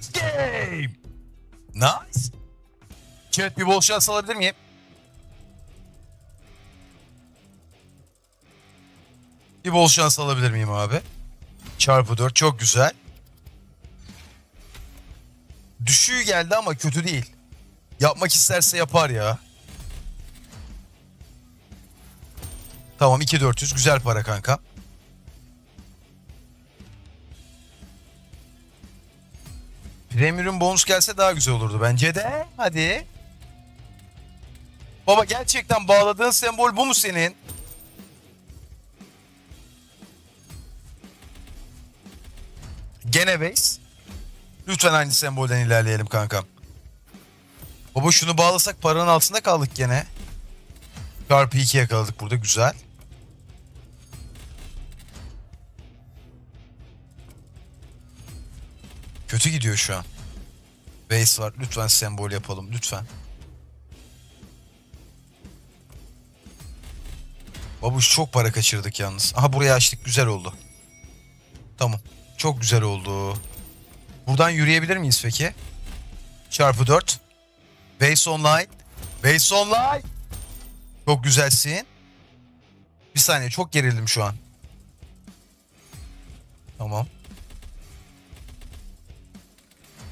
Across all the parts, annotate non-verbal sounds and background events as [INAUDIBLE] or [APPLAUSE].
First game. Nice. Chat bir bol şans alabilir miyim? Bir bol şans alabilir miyim abi? Çarpı 4 çok güzel. Düşüğü geldi ama kötü değil. Yapmak isterse yapar ya. Tamam 2400 güzel para kanka. Premium bonus gelse daha güzel olurdu bence de. Hadi. Baba gerçekten bağladığın sembol bu mu senin? Gene base. Lütfen aynı sembolden ilerleyelim kankam. Baba şunu bağlasak paranın altında kaldık gene. Çarpı 2 yakaladık burada güzel. Kötü gidiyor şu an. Base var. Lütfen sembol yapalım. Lütfen. Babuş çok para kaçırdık yalnız. Aha buraya açtık. Güzel oldu. Tamam. Çok güzel oldu. Buradan yürüyebilir miyiz peki? Çarpı 4. Base online. Base online. Çok güzelsin. Bir saniye çok gerildim şu an. Tamam.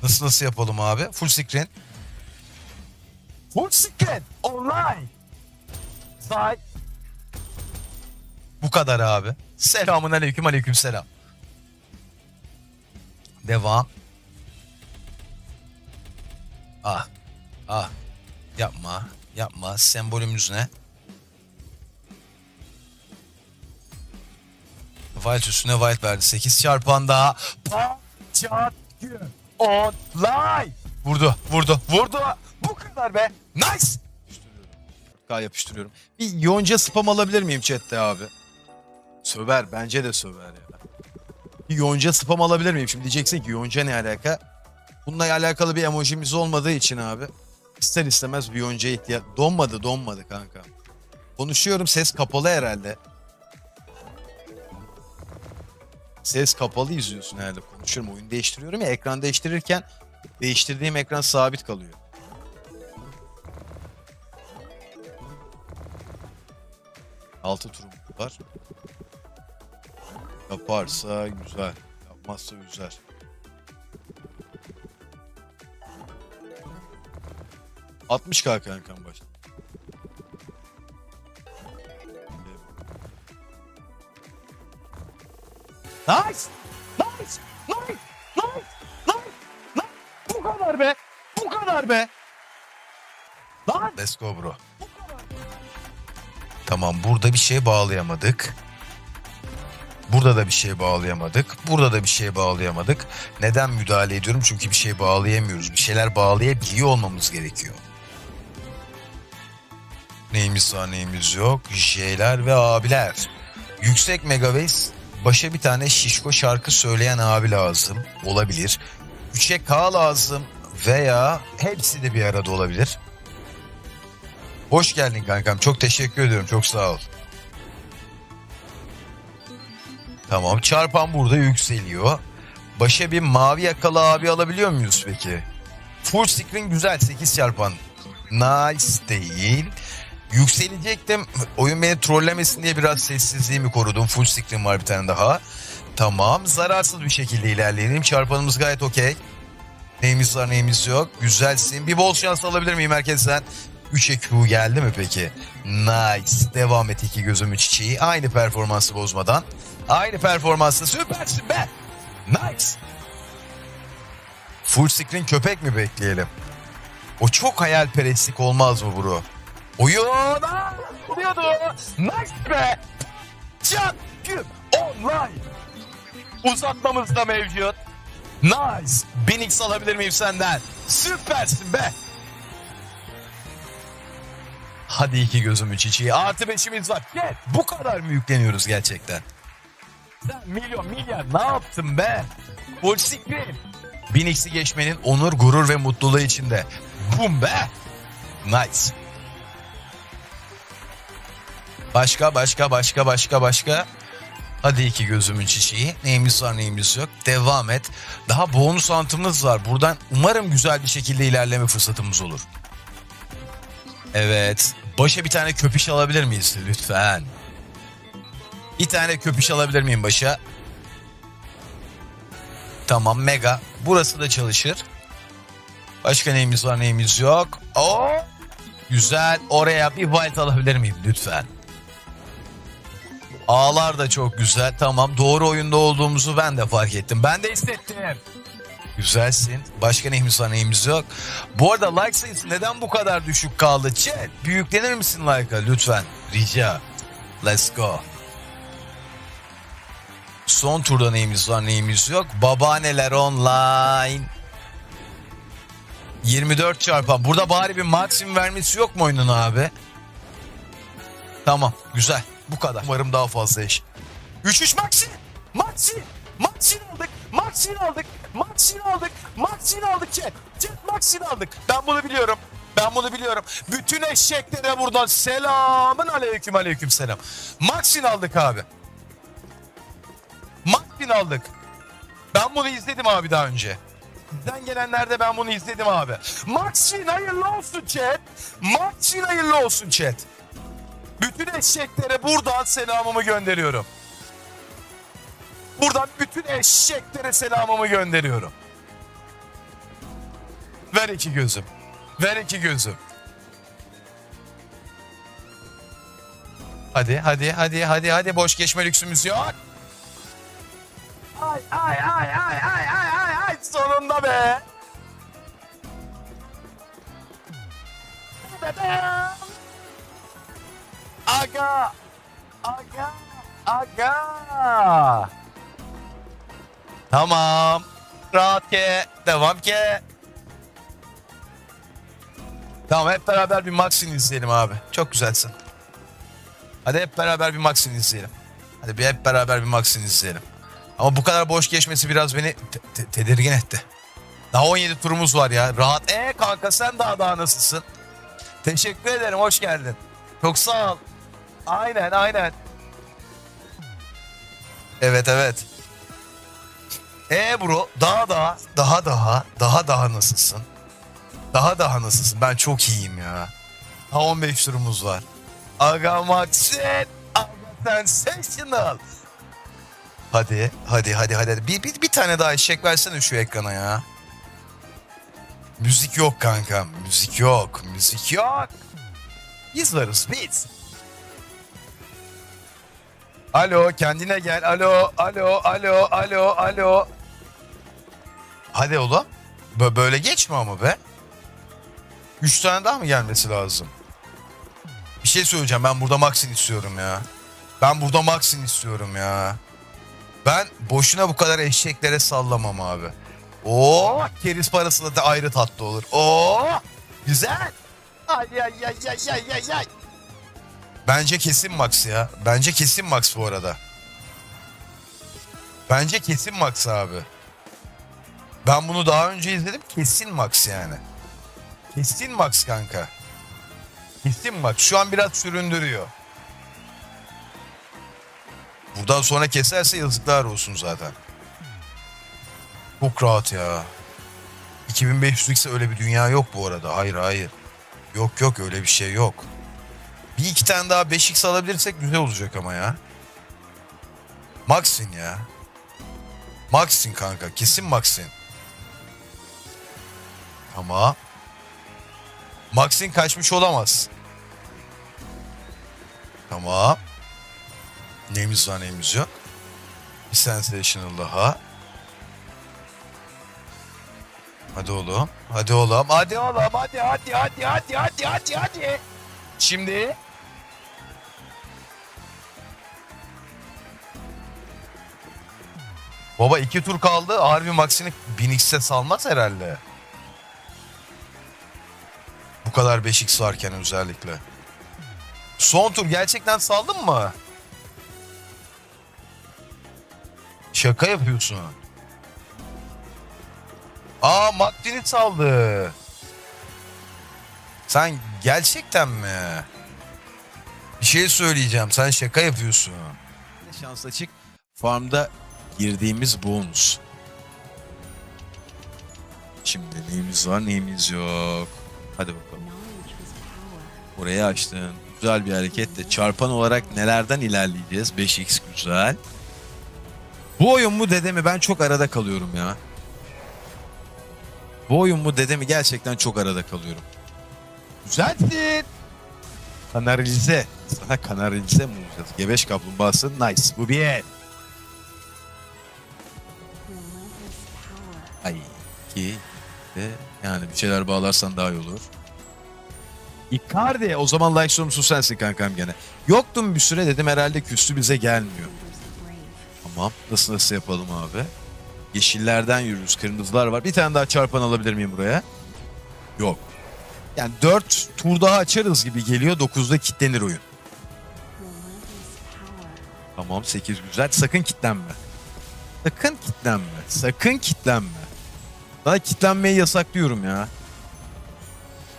Nasıl nasıl yapalım abi? Full screen. Full screen. Online. Say. Bu kadar abi. Selamun aleyküm aleyküm selam. Devam. Ah. Ah. Yapma. Yapma. Sembolümüz ne? Wild üstüne wild verdi. 8 çarpan daha. Paçatkü. Online. Vurdu. Vurdu. Vurdu. Bu kadar be. Nice. K yapıştırıyorum. Bir yonca spam alabilir miyim chatte abi? Söver bence de söver ya. Bir yonca spam alabilir miyim? Şimdi diyeceksin ki yonca ne alaka? Bununla alakalı bir emojimiz olmadığı için abi. ister istemez bir yoncaya ihtiyaç... Donmadı donmadı kanka. Konuşuyorum ses kapalı herhalde. Ses kapalı izliyorsun herhalde. Konuşuyorum oyun değiştiriyorum ya ekran değiştirirken değiştirdiğim ekran sabit kalıyor. Altı turum var. Yaparsa güzel. Yapmazsa güzel. Altmış k kankam baş. Nice. Nice. Nice. Nice. Nice. Nice. Bu kadar be. Bu kadar be. Lan. Let's go bro. Tamam burada bir şey bağlayamadık. Burada da bir şey bağlayamadık. Burada da bir şey bağlayamadık. Neden müdahale ediyorum? Çünkü bir şey bağlayamıyoruz. Bir şeyler bağlayabiliyor olmamız gerekiyor. Neyimiz var neyimiz yok. J'ler ve abiler. Yüksek Megaways başa bir tane şişko şarkı söyleyen abi lazım. Olabilir. 3'e K lazım veya hepsi de bir arada olabilir. Hoş geldin kankam. Çok teşekkür ediyorum. Çok sağ ol. Tamam. Çarpan burada yükseliyor. Başa bir mavi yakalı abi alabiliyor muyuz peki? Full screen güzel. 8 çarpan. Nice değil. Yükselecektim. Oyun beni trollemesin diye biraz sessizliğimi korudum. Full screen var bir tane daha. Tamam. Zararsız bir şekilde ilerleyelim. Çarpanımız gayet okey. Neyimiz var neyimiz yok. Güzelsin. Bir bol şans alabilir miyim herkesten? 3'e Q geldi mi peki? Nice. Devam et iki gözümü çiçeği. Aynı performansı bozmadan. Aynı performansla süpersin be. Nice. Full screen köpek mi bekleyelim? O çok hayalperestlik olmaz mı bro? Oyun oluyordu. Nice be. Can güm online. Uzatmamız da mevcut. Nice. Binix alabilir miyim senden? Süpersin be. Hadi iki gözümün çiçeği. Artı beşimiz var. Gel. Bu kadar mı yükleniyoruz gerçekten? Sen milyon milyar ne yaptın be? Full screen. Binix'i geçmenin onur, gurur ve mutluluğu içinde. Bum be. Nice. Başka başka başka başka başka. Hadi iki gözümün çiçeği. Neyimiz var neyimiz yok. Devam et. Daha bonus antımız var. Buradan umarım güzel bir şekilde ilerleme fırsatımız olur. Evet. Başa bir tane köpüş alabilir miyiz lütfen? Bir tane köpüş alabilir miyim başa? Tamam mega. Burası da çalışır. Başka neyimiz var neyimiz yok. Oo, güzel. Oraya bir white alabilir miyim lütfen? Ağlar da çok güzel. Tamam doğru oyunda olduğumuzu ben de fark ettim. Ben de hissettim. Güzelsin. Başka neyimiz var neyimiz yok. Bu arada like sayısı neden bu kadar düşük kaldı? Chat büyüklenir misin like'a lütfen? Rica. Let's go. Son turda neyimiz var neyimiz yok. Babaanneler online. 24 çarpan. Burada bari bir maksimum vermesi yok mu oyunun abi? Tamam güzel. Bu kadar. Umarım daha fazla eş. 3-3 Maxi. Maxi. Maxi aldık. Maxi aldık. Maxi aldık. Maxi aldık chat. Chat Maxi aldık. Ben bunu biliyorum. Ben bunu biliyorum. Bütün eşeklere buradan selamın aleyküm aleyküm selam. Maxi aldık abi. Maxi aldık. Ben bunu izledim abi daha önce. Sizden gelenlerde ben bunu izledim abi. Maxin hayırlı olsun chat. Maxin hayırlı olsun chat. Bütün eşeklere buradan selamımı gönderiyorum. Buradan bütün eşeklere selamımı gönderiyorum. Ver iki gözüm. Ver iki gözüm. Hadi hadi hadi hadi hadi boş geçme lüksümüz yok. Ay ay ay ay ay ay ay ay sonunda be. Dedem. Aga. Aga. Aga. Tamam. Rahat ke. Devam ke. Tamam hep beraber bir Max'ini izleyelim abi. Çok güzelsin. Hadi hep beraber bir Max'ini izleyelim. Hadi bir hep beraber bir Max'ini izleyelim. Ama bu kadar boş geçmesi biraz beni te- tedirgin etti. Daha 17 turumuz var ya. Rahat. E kanka sen daha daha nasılsın? Teşekkür ederim. Hoş geldin. Çok sağ ol. Aynen aynen. Evet evet. E bro daha daha daha daha daha daha nasılsın? Daha daha nasılsın? Ben çok iyiyim ya. Daha 15 turumuz var. Aga Maxin. Aga sensational. Hadi, hadi, hadi, hadi. Bir, bir, bir tane daha eşek versene şu ekrana ya. Müzik yok kanka. Müzik yok. Müzik yok. Biz varız biz. Alo kendine gel. Alo, alo, alo, alo, alo. Hadi oğlum. Bö- Böyle geçme ama be. Üç tane daha mı gelmesi lazım? Bir şey söyleyeceğim. Ben burada Max'in istiyorum ya. Ben burada Max'in istiyorum ya. Ben boşuna bu kadar eşeklere sallamam abi. Oo, keriz parası da ayrı tatlı olur. Oo, güzel. Ay ay ay ay ay ay. Bence kesin Max ya. Bence kesin Max bu arada. Bence kesin Max abi. Ben bunu daha önce izledim. Kesin Max yani. Kesin Max kanka. Kesin Max. Şu an biraz süründürüyor. Buradan sonra keserse yazıklar olsun zaten. Çok rahat ya. 2500 ise öyle bir dünya yok bu arada. Hayır hayır. Yok yok öyle bir şey yok. Bir iki tane daha 5x alabilirsek güzel olacak ama ya. Maxin ya. Maxin kanka. Kesin Maxin. Ama Maxin kaçmış olamaz. Tamam. Neyimiz var neyimiz yok. Bir sensational daha. Hadi oğlum. Hadi oğlum. Hadi oğlum. Hadi hadi hadi hadi hadi hadi hadi. Şimdi. Baba iki tur kaldı. Harbi Max'ini 1000x'e salmaz herhalde. Bu kadar 5x varken özellikle. Son tur gerçekten saldın mı? Şaka yapıyorsun. Aa Makdin'i saldı. Sen gerçekten mi? Bir şey söyleyeceğim. Sen şaka yapıyorsun. Şans açık. farmda girdiğimiz bonus. Şimdi neyimiz var neyimiz yok. Hadi bakalım. Orayı açtın. Güzel bir hareketle çarpan olarak nelerden ilerleyeceğiz? 5x güzel. Bu oyun mu dede mi? Ben çok arada kalıyorum ya. Bu oyun mu dede mi? Gerçekten çok arada kalıyorum. Güzelsin. Kanalize. Sana kanalize mi olacağız? Gebeş kaplumbağası nice. Bu bir el. Ay iki de yani bir şeyler bağlarsan daha iyi olur. Icardi o zaman like sorumlusu sensin kankam gene. Yoktum bir süre dedim herhalde küstü bize gelmiyor. Tamam nasıl nasıl yapalım abi. Yeşillerden yürürüz kırmızılar var. Bir tane daha çarpan alabilir miyim buraya? Yok. Yani 4 tur daha açarız gibi geliyor. 9'da kilitlenir oyun. Tamam 8 güzel. Sakın kilitlenme. Sakın kilitlenme. Sakın kilitlenme. Sana kilitlenmeyi yasaklıyorum ya.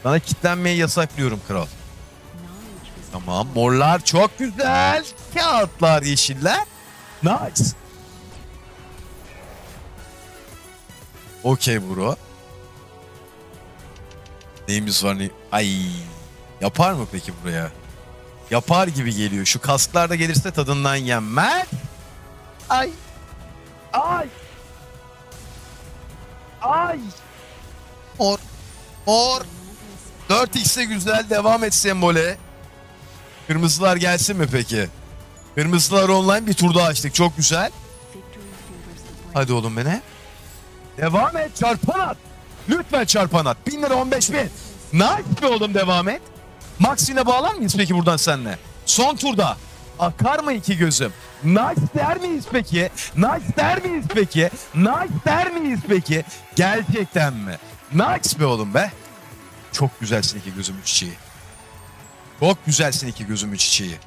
Sana kilitlenmeyi yasaklıyorum kral. Tamam morlar çok güzel. Kağıtlar yeşiller. Nice. Okey bro. Neyimiz var ne? Ay. Yapar mı peki buraya? Yapar gibi geliyor. Şu kasklar da gelirse tadından yenmez. Ay. Ay. Ay. Mor. Mor. 4x'e güzel devam et sembole. Kırmızılar gelsin mi peki? Kırmızılar online bir tur daha açtık. Çok güzel. Hadi oğlum beni. Devam et çarpan at. Lütfen çarpan at. 1000 lira 15 bin. Nice be oğlum devam et. Maxine bağlar mıyız peki buradan seninle? Son turda. Akar mı iki gözüm? Nice der miyiz peki? Nice der miyiz peki? Nice der miyiz peki? Gerçekten mi? Nice be oğlum be. Çok güzelsin iki gözümün çiçeği. Çok güzelsin iki gözümün çiçeği.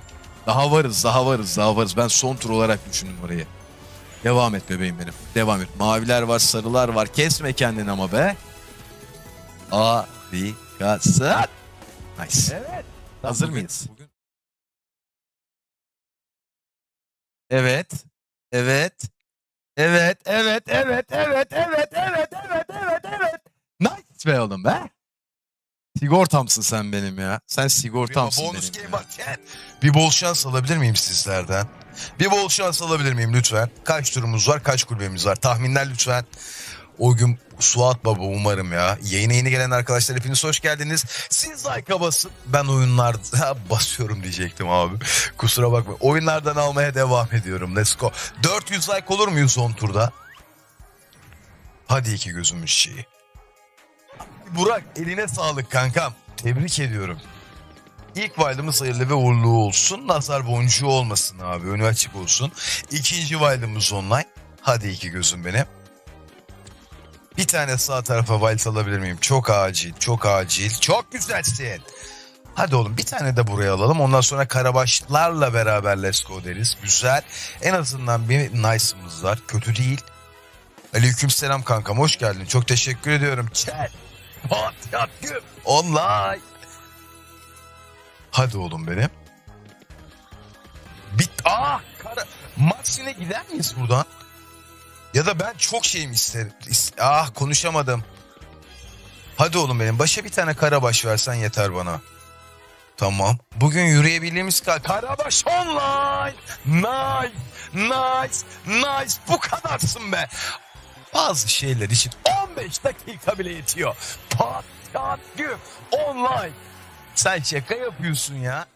Daha varız, daha varız, daha varız. Ben son tur olarak düşündüm orayı. Devam et bebeğim benim. Devam et. Maviler var, sarılar var. Kesme kendini ama be. Harikasın. Nice. Evet. Hazır mıyız? Evet. Evet. Evet, evet, evet, evet, evet, evet, evet, evet, evet. Nice be oğlum be. Sigortamsın sen benim ya. Sen sigortamsın bonus benim. game varken bir bol şans alabilir miyim sizlerden? Bir bol şans alabilir miyim lütfen? Kaç turumuz var, kaç kulübemiz var? Tahminler lütfen. O gün Suat Baba umarım ya. Yayına yeni gelen arkadaşlar hepiniz hoş geldiniz. Siz like'a basın. Ben oyunlarda [LAUGHS] basıyorum diyecektim abi. Kusura bakma. Oyunlardan almaya devam ediyorum. Let's go. 400 like olur muyuz son turda? Hadi iki gözümün şeyi. Burak eline sağlık kankam. Tebrik ediyorum. İlk wild'ımız hayırlı ve uğurlu olsun. Nazar boncuğu olmasın abi. Önü açık olsun. İkinci wild'ımız online. Hadi iki gözüm benim. Bir tane sağ tarafa wild alabilir miyim? Çok acil, çok acil. Çok güzelsin. Hadi oğlum bir tane de buraya alalım. Ondan sonra karabaşlarla beraber let's go deriz. Güzel. En azından bir nice'ımız var. Kötü değil. Aleykümselam kankam hoş geldin. Çok teşekkür ediyorum. Chat. Yat güm. Online. Hadi oğlum benim. Bit. Ah kara. Maksim'e gider miyiz buradan? Ya da ben çok şey mi isterim? İs- Ah konuşamadım. Hadi oğlum benim. Başa bir tane karabaş versen yeter bana. Tamam. Bugün yürüyebildiğimiz ka- Karabaş online. Nice. Nice. Nice. Bu kadarsın be. Bazı şeyler için 15 dakika bile yetiyor. Pat, pat. Online. Sen şaka yapıyorsun ya.